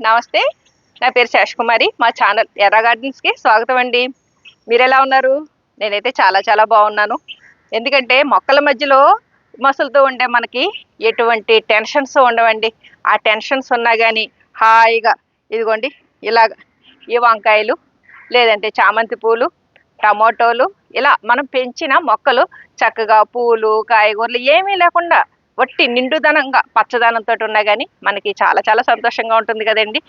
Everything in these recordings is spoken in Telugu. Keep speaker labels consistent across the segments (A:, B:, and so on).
A: నమస్తే. నా పేరు శేషకుమారి. మా ఛానల్ ఎర్ర గార్డెన్స్కి స్వాగతం అండి. మీరు ఎలా ఉన్నారు? నేనైతే చాలా చాలా బాగున్నాను. ఎందుకంటే మొక్కల మధ్యలో మసులుతూ ఉంటే మనకి ఎటువంటి టెన్షన్స్ ఉండవండి. ఆ టెన్షన్స్ ఉన్నా కానీ హాయిగా ఇదిగోండి ఇలాగ ఈ వంకాయలు లేదంటే చామంతి పూలు టమోటోలు ఇలా మనం పెంచిన మొక్కలు చక్కగా పూలు కాయగూరలు ఏమీ లేకుండా వట్టి నిండుదనంగా పచ్చదనంతో ఉన్నా కానీ మనకి చాలా చాలా సంతోషంగా ఉంటుంది కదండి.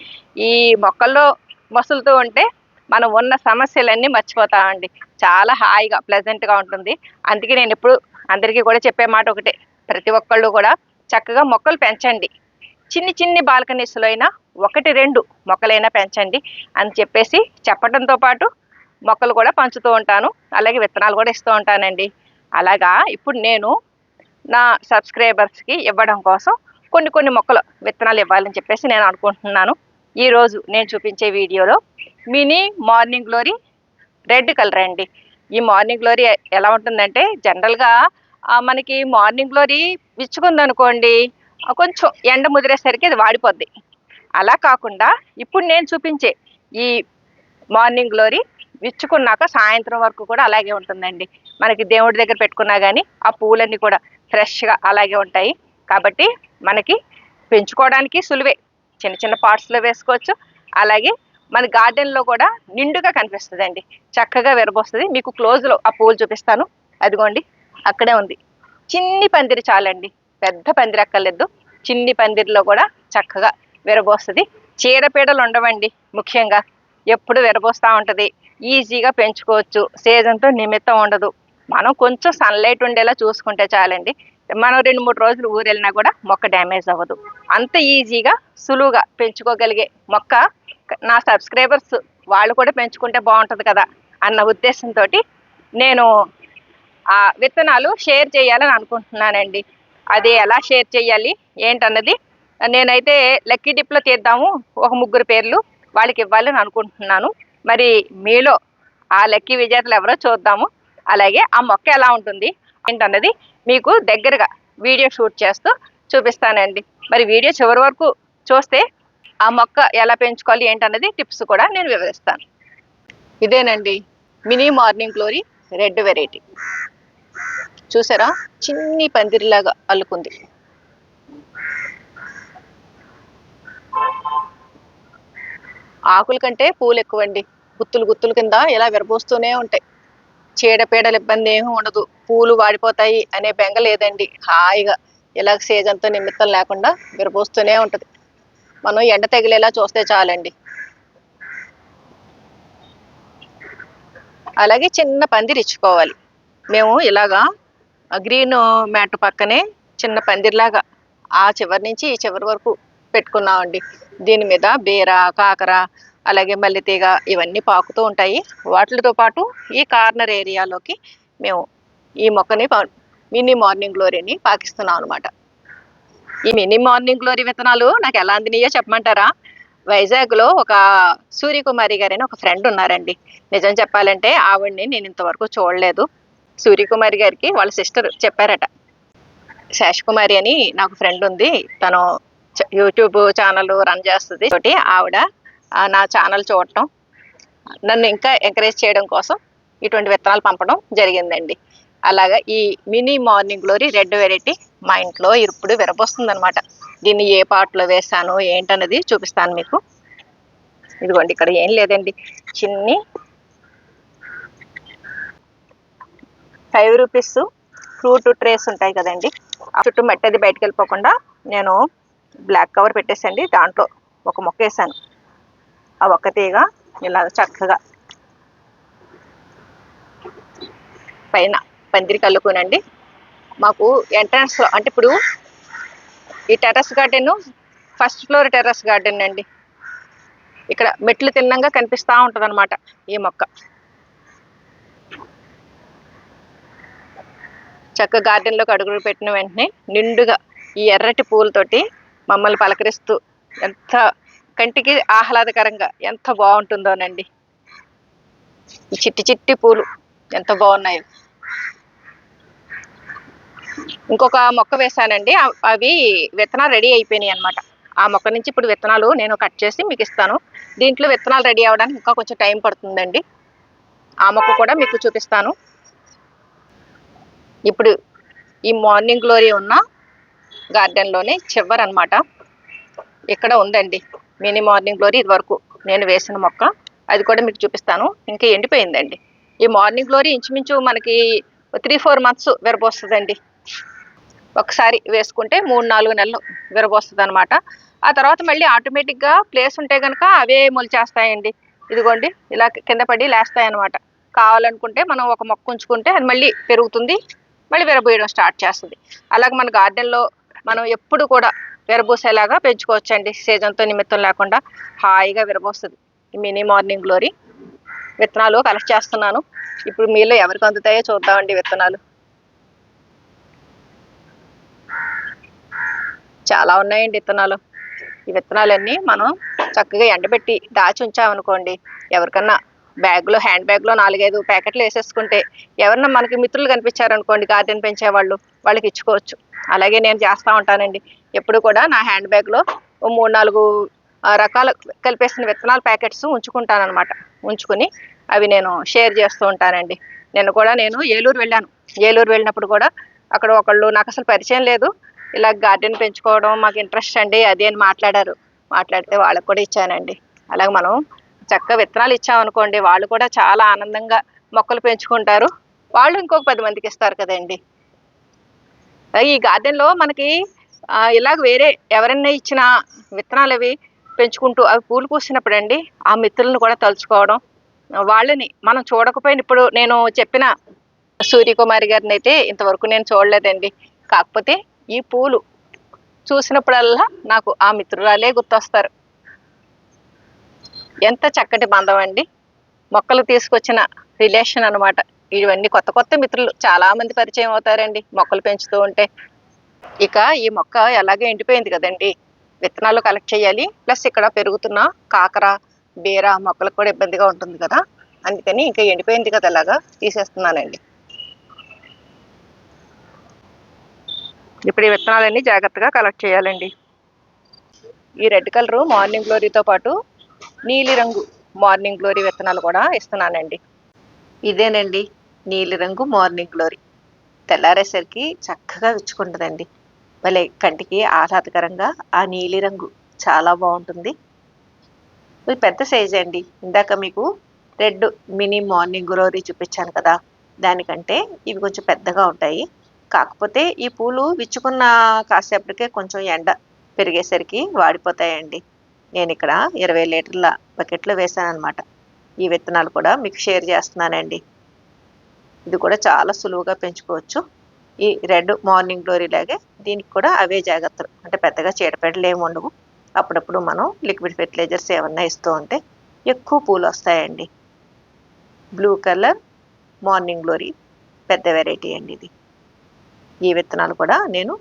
A: ఈ మొక్కల్లో మసులుతూ ఉంటే మనం ఉన్న సమస్యలన్నీ మర్చిపోతామండి. చాలా హాయిగా ప్లెజెంట్గా ఉంటుంది. అందుకే నేను ఎప్పుడు అందరికీ కూడా చెప్పే మాట ఒకటే ప్రతి ఒక్కళ్ళు కూడా చక్కగా మొక్కలు పెంచండి. చిన్ని చిన్ని బాల్కనీస్లో అయినా ఒకటి రెండు మొక్కలైనా పెంచండి అని చెప్పేసి చెప్పడంతో పాటు మొక్కలు కూడా పంచుతూ ఉంటాను. అలాగే విత్తనాలు కూడా ఇస్తూ ఉంటానండి. అలాగా ఇప్పుడు నేను నా సబ్స్క్రైబర్స్కి ఇవ్వడం కోసం కొన్ని కొన్ని మొక్కలు విత్తనాలు ఇవ్వాలని చెప్పేసి నేను అనుకుంటున్నాను. ఈరోజు నేను చూపించే వీడియోలో mini morning glory red colour అండి. ఈ మార్నింగ్ గ్లోరీ ఎలా ఉంటుందంటే జనరల్గా మనకి మార్నింగ్ గ్లోరీ విచ్చుకుందనుకోండి కొంచెం ఎండ ముదిరేసరికి అది వాడిపోద్ది. అలా కాకుండా ఇప్పుడు నేను చూపించే ఈ మార్నింగ్ గ్లోరీ విచ్చుకున్నాక సాయంత్రం వరకు కూడా అలాగే ఉంటుందండి. మనకి దేవుడి దగ్గర పెట్టుకున్నా కానీ ఆ పూలన్నీ కూడా ఫ్రెష్గా అలాగే ఉంటాయి. కాబట్టి మనకి పెంచుకోవడానికి సులువే. చిన్న చిన్న పార్ట్స్లో వేసుకోవచ్చు. అలాగే మన గార్డెన్లో కూడా నిండుగా కనిపిస్తుందండి. చక్కగా విరబోస్తుంది. మీకు క్లోజ్లో ఆ పూలు చూపిస్తాను. అదిగోండి. అక్కడే ఉంది. చిన్ని పందిరి చాలండి. పెద్ద పందిరి అక్కర్లేదు. చిన్ని పందిరిలో కూడా చక్కగా విరబోస్తుంది. చీడపీడలు ఉండవండి ముఖ్యంగా. ఎప్పుడు విరబోస్తూ ఉంటుంది. ఈజీగా పెంచుకోవచ్చు. సీజన్తో నిమిత్తం ఉండదు. మనం కొంచెం సన్లైట్ ఉండేలా చూసుకుంటే చాలండి. మనం రెండు మూడు రోజులు ఊరు వెళ్ళినా కూడా మొక్క డ్యామేజ్ అవ్వదు. అంత ఈజీగా సులువుగా పెంచుకోగలిగే మొక్క నా సబ్స్క్రైబర్స్ వాళ్ళు కూడా పెంచుకుంటే బాగుంటుంది కదా అన్న ఉద్దేశంతో నేను ఆ విత్తనాలు షేర్ చేయాలని అనుకుంటున్నానండి. అది ఎలా షేర్ చేయాలి ఏంటన్నది నేనైతే లక్కీ డిప్లో తీద్దాము ఒక ముగ్గురు పేర్లు వాళ్ళకి ఇవ్వాలని అనుకుంటున్నాను. మరి మీలో ఆ లక్కీ విజేతలు ఎవరో చూద్దాము. అలాగే ఆ మొక్క ఎలా ఉంటుంది ఏంటన్నది మీకు దగ్గరగా వీడియో షూట్ చేస్తూ చూపిస్తానండి. మరి వీడియో చివరి వరకు చూస్తే ఆ మొక్క ఎలా పెంచుకోవాలి ఏంటన్నది టిప్స్ కూడా నేను వివరిస్తాను. ఇదేనండి mini morning glory red variety. చూసారా? చిన్ని పందిరిలాగా అల్లుకుంది. ఆకుల కంటే పూలు ఎక్కువండి. గుత్తులు గుత్తుల కింద ఇలా విరబోస్తూనే ఉంటాయి. చీడపీడల ఇబ్బంది ఏమీ ఉండదు. పూలు వాడిపోతాయి అనే బెంగ లేదండి. హాయిగా ఇలాగ సీజన్తో నిమిత్తం లేకుండా విరబోస్తూనే ఉంటుంది. మనం ఎండ తగిలేలా చూస్తే చాలండి. అలాగే చిన్న పందిరి ఇచ్చుకోవాలి. మేము ఇలాగా గ్రీన్ మ్యాట్ పక్కనే చిన్న పందిరిలాగా ఆ చివరి నుంచి ఈ చివరి వరకు పెట్టుకున్నామండి. దీని మీద బీర కాకర అలాగే మల్లెతీగ ఇవన్నీ పాకుతూ ఉంటాయి. వాటితో పాటు ఈ కార్నర్ ఏరియాలోకి మేము ఈ మొక్కని మినీ మార్నింగ్ గ్లోరీని పాకిస్తున్నాం అనమాట ఈ మినీ మార్నింగ్ గ్లోరీ విత్తనాలు నాకు ఎలా అందినాయో చెప్పమంటారా? వైజాగ్లో ఒక సూర్యకుమారి గారని ఒక ఫ్రెండ్ ఉన్నారండి. నిజం చెప్పాలంటే ఆవిడ్ని నేను ఇంతవరకు చూడలేదు. సూర్యకుమారి గారికి వాళ్ళ సిస్టర్ చెప్పారట. శేషకుమారి అని నాకు ఫ్రెండ్ ఉంది. తను యూట్యూబ్ ఛానల్ రన్ చేస్తుంది. ఒకటి ఆవిడ నా ఛానల్ చూడటం. నన్ను ఇంకా ఎంకరేజ్ చేయడం కోసం ఇటువంటి విత్తనాలు పంపడం జరిగిందండి. అలాగా ఈ mini morning glory red variety మా ఇంట్లో ఇప్పుడు విరపొస్తుంది అనమాట దీన్ని ఏ పాటలో వేసాను ఏంటన్నది చూపిస్తాను మీకు. ఇదిగోండి ఇక్కడ ఏం లేదండి. చిన్ని ఫైవ్ రూపీస్ ఫ్రూట్ ట్రేస్ ఉంటాయి కదండి. ఆ చుట్టూ మట్టి అది బయటకు వెళ్ళిపోకుండా నేను బ్లాక్ కవర్ పెట్టేసండి. దాంట్లో ఒక మొక్క వేసాను ఆ ఒక్క తీగ ఇలా చక్కగా. పైన పందిరి కల్లుకోనండి. మాకు ఎంట్రన్స్ అంటే ఇప్పుడు ఈ terrace garden first floor terrace garden అండి. ఇక్కడ మెట్లు తిన్నంగా కనిపిస్తూ ఉంటుంది అనమాట ఈ మొక్క. చక్క గార్డెన్లోకి అడుగులు పెట్టిన వెంటనే నిండుగా ఈ ఎర్రటి పూలతోటి మమ్మల్ని పలకరిస్తూ ఎంత కంటికి ఆహ్లాదకరంగా ఎంత బాగుంటుందోనండి. ఈ చిట్టి చిట్టి పూలు ఎంత బాగున్నాయో. ఇంకొక మొక్క వేసానండి. అవి విత్తనాలు రెడీ అయిపోయినాయి అనమాట ఆ మొక్క నుంచి ఇప్పుడు విత్తనాలు నేను కట్ చేసి మీకు ఇస్తాను. దీంట్లో విత్తనాలు రెడీ అవ్వడానికి ఇంకా కొంచెం టైం పడుతుందండి. ఆ మొక్క కూడా మీకు చూపిస్తాను. ఇప్పుడు ఈ మార్నింగ్ గ్లోరీ ఉన్న గార్డెన్లోనే చివరి అనమాట ఇక్కడ ఉందండి. మినీ మార్నింగ్ గ్లోరీ ఇది వరకు నేను వేసిన మొక్క. అది కూడా మీకు చూపిస్తాను. ఇంకా ఎండిపోయిందండి. ఈ మార్నింగ్ గ్లోరీ ఇంచుమించు మనకి త్రీ ఫోర్ మంత్స్ విరబోస్తుందండి. ఒకసారి వేసుకుంటే మూడు నాలుగు నెలలు విరబోస్తుంది అనమాట ఆ తర్వాత మళ్ళీ ఆటోమేటిక్గా ప్లేస్ ఉంటే కనుక అవే మొలిచేస్తాయండి. ఇదిగోండి ఇలా కింద పడి లేస్తాయి అనమాట కావాలనుకుంటే మనం ఒక మొక్క ఉంచుకుంటే అది మళ్ళీ పెరుగుతుంది. మళ్ళీ విరబోయడం స్టార్ట్ చేస్తుంది. అలాగే మన గార్డెన్లో మనం ఎప్పుడు కూడా విరబూసేలాగా పెంచుకోవచ్చండి. సీజన్తో నిమిత్తం లేకుండా హాయిగా విరబోస్తుంది. మినీ మార్నింగ్ గ్లోరీ విత్తనాలు కలెక్ట్ చేస్తున్నాను. ఇప్పుడు మీలో ఎవరికి అందుతాయో చూద్దామండి విత్తనాలు. చాలా ఉన్నాయండి విత్తనాలు. ఈ విత్తనాలన్నీ మనం చక్కగా ఎండబెట్టి దాచి ఉంచామనుకోండి ఎవరికన్నా బ్యాగ్లో హ్యాండ్ బ్యాగ్లో నాలుగైదు ప్యాకెట్లు వేసేసుకుంటే ఎవరన్నా మనకి మిత్రులు కనిపించారనుకోండి గార్డెన్ పెంచే వాళ్ళు వాళ్ళకి ఇచ్చుకోవచ్చు. అలాగే నేను చేస్తూ ఉంటానండి. ఎప్పుడు కూడా నా హ్యాండ్ బ్యాగ్లో ఓ మూడు నాలుగు రకాల కలిపేసిన విత్తనాల ప్యాకెట్స్ ఉంచుకుంటానమాట ఉంచుకుని అవి నేను షేర్ చేస్తూ ఉంటానండి. నేను కూడా నేను ఏలూరు వెళ్ళాను. ఏలూరు వెళ్ళినప్పుడు కూడా అక్కడ ఒకళ్ళు నాకు అసలు పరిచయం లేదు. ఇలా గార్డెన్ పెంచుకోవడం మాకు ఇంట్రెస్ట్ అండి అది అని మాట్లాడారు. మాట్లాడితే వాళ్ళకి కూడా ఇచ్చానండి. అలాగే మనం చక్కగా విత్తనాలు ఇచ్చామనుకోండి వాళ్ళు కూడా చాలా ఆనందంగా మొక్కలు పెంచుకుంటారు. వాళ్ళు ఇంకొక పది మందికి ఇస్తారు కదండి. ఈ గార్డెన్లో మనకి ఇలాగ వేరే ఎవరైనా ఇచ్చిన విత్తనాలు అవి పెంచుకుంటూ అవి పూలు పూసినప్పుడు అండి ఆ మిత్రులను కూడా తలుచుకోవడం వాళ్ళని మనం చూడకపోయిన ఇప్పుడు నేను చెప్పిన సూర్యకుమారి గారిని అయితే ఇంతవరకు నేను చూడలేదండి. కాకపోతే ఈ పూలు చూసినప్పుడల్లా నాకు ఆ మిత్రురాలే గుర్తొస్తారు. ఎంత చక్కటి బంధం అండి. మొక్కలు తీసుకొచ్చిన రిలేషన్ అన్నమాట. ఇవన్నీ కొత్త కొత్త మిత్రులు చాలా మంది పరిచయం అవుతారండి. మొక్కలు పెంచుతూ ఉంటే. ఇక ఈ మొక్క ఎలాగే ఎండిపోయింది కదండి. విత్తనాలు కలెక్ట్ చేయాలి. ప్లస్ ఇక్కడ పెరుగుతున్న కాకర బీర మొక్కలకు కూడా ఇబ్బందిగా ఉంటుంది కదా. అందుకని ఇంకా ఎండిపోయింది కదా అలాగా తీసేస్తున్నానండి. ఇప్పుడు ఈ విత్తనాలన్నీ జాగ్రత్తగా కలెక్ట్ చేయాలండి. ఈ రెడ్ కలరు మార్నింగ్ గ్లోరీతో పాటు నీలిరంగు మార్నింగ్ గ్లోరీ విత్తనాలు కూడా ఇస్తున్నానండి. ఇదేనండి నీలిరంగు మార్నింగ్ గ్లోరీ. తెల్లారేసరికి చక్కగా విచ్చుకుంటుందండి. భలే కంటికి ఆహ్లాదకరంగా ఆ నీలిరంగు చాలా బాగుంటుంది. ఇది పెద్ద సైజ్ అండి. ఇందాక మీకు రెడ్ మినీ మార్నింగ్ గ్లోరీ చూపించాను కదా దానికంటే ఇవి కొంచెం పెద్దగా ఉంటాయి. కాకపోతే ఈ పూలు విచ్చుకున్న కాసేపటికే కొంచెం ఎండ పెరిగేసరికి వాడిపోతాయండి. నేను ఇక్కడ ఇరవై లీటర్ల బకెట్లో వేసాను అనమాట ఈ విత్తనాలు కూడా మీకు షేర్ చేస్తున్నానండి. ఇది కూడా చాలా సులువుగా పెంచుకోవచ్చు. ఈ రెడ్ మార్నింగ్ గ్లోరీ లాగే దీనికి కూడా అవే జాగ్రత్తలు. అంటే పెద్దగా చీడపెడలు ఏమి ఉండవు. అప్పుడప్పుడు మనం లిక్విడ్ ఫెర్టిలైజర్స్ ఏమన్నా ఇస్తూ ఉంటే ఎక్కువ పూలు వస్తాయండి. బ్లూ కలర్ మార్నింగ్ గ్లోరీ పెద్ద వెరైటీ అండి ఇది. ఈ విత్తనాలు కూడా నేను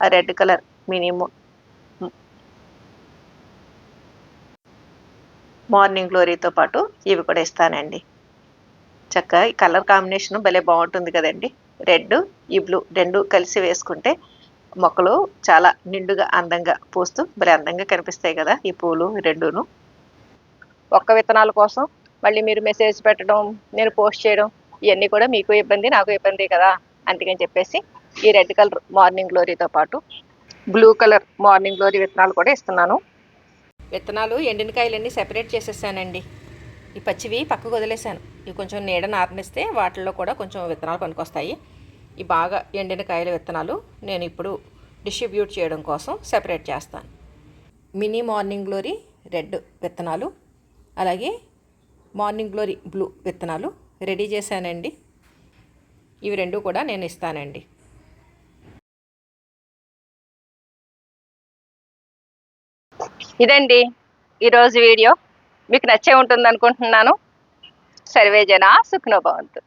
A: ఆ రెడ్ కలర్ మినిమం మార్నింగ్ గ్లోరీతో పాటు ఇవి కూడా ఇస్తానండి. చక్కగా ఈ కలర్ కాంబినేషన్ భలే బాగుంటుంది కదండి. రెడ్ ఈ బ్లూ రెండు కలిసి వేసుకుంటే మొక్కలు చాలా నిండుగా అందంగా పూస్తూ భలే అందంగా కనిపిస్తాయి కదా ఈ పూలు రెండును. ఒక్క విత్తనాల కోసం మళ్ళీ మీరు మెసేజ్ పెట్టడం నేను పోస్ట్ చేయడం ఇవన్నీ కూడా మీకు ఇబ్బంది నాకు ఇబ్బంది కదా అందుకని చెప్పేసి ఈ రెడ్ కలర్ మార్నింగ్ గ్లోరీతో పాటు బ్లూ కలర్ మార్నింగ్ గ్లోరీ విత్తనాలు కూడా ఇస్తున్నాను. విత్తనాలు ఎండిన కాయలన్నీ సెపరేట్ చేసేసానండి. ఈ పచ్చివి పక్కకు వదిలేసాను ఇవి కొంచెం నీడ నారనిస్తే వాటిల్లో కూడా కొంచెం విత్తనాలు పనికొస్తాయి. ఈ బాగా ఎండిన కాయల విత్తనాలు నేను ఇప్పుడు డిస్ట్రిబ్యూట్ చేయడం కోసం సెపరేట్ చేస్తాను. మినీ మార్నింగ్ గ్లోరీ రెడ్ విత్తనాలు అలాగే మార్నింగ్ గ్లోరీ బ్లూ విత్తనాలు రెడీ చేశానండి. ఇవి రెండు కూడా నేను ఇస్తానండి. ఇదండి ఈరోజు వీడియో. మీకు నచ్చే ఉంటుంది అనుకుంటున్నాను సర్వేజన సుఖ్నోభవంతు